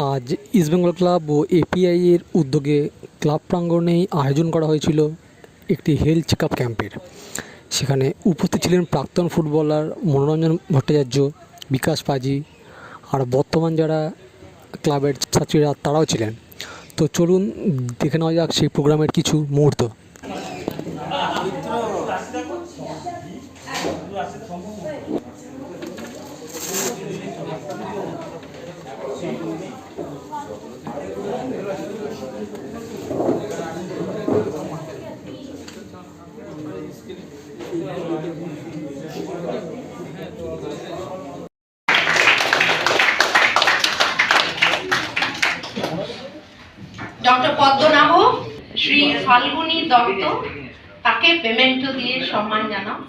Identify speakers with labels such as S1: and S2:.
S1: আজ ইস্টবেঙ্গল ক্লাব ও এপিআইয়ের উদ্যোগে ক্লাব প্রাঙ্গণেই আয়োজন করা হয়েছিল একটি হেলথ চেক আপ ক্যাম্পের। সেখানে উপস্থিত ছিলেন প্রাক্তন ফুটবলার মনোরঞ্জন ভট্টাচার্য, বিকাশ পাজি আর বর্তমান যারা ক্লাবের ছাত্রীরা তারাও ছিলেন। তো চলুন দেখে নেওয়া যাক সেই প্রোগ্রামের কিছু মুহূর্ত।
S2: ডক্টর পদ্মনাভ শ্রী ফাল্গুনী দত্ত তাকে পেমেন্ট দিয়ে সম্মান জানাও।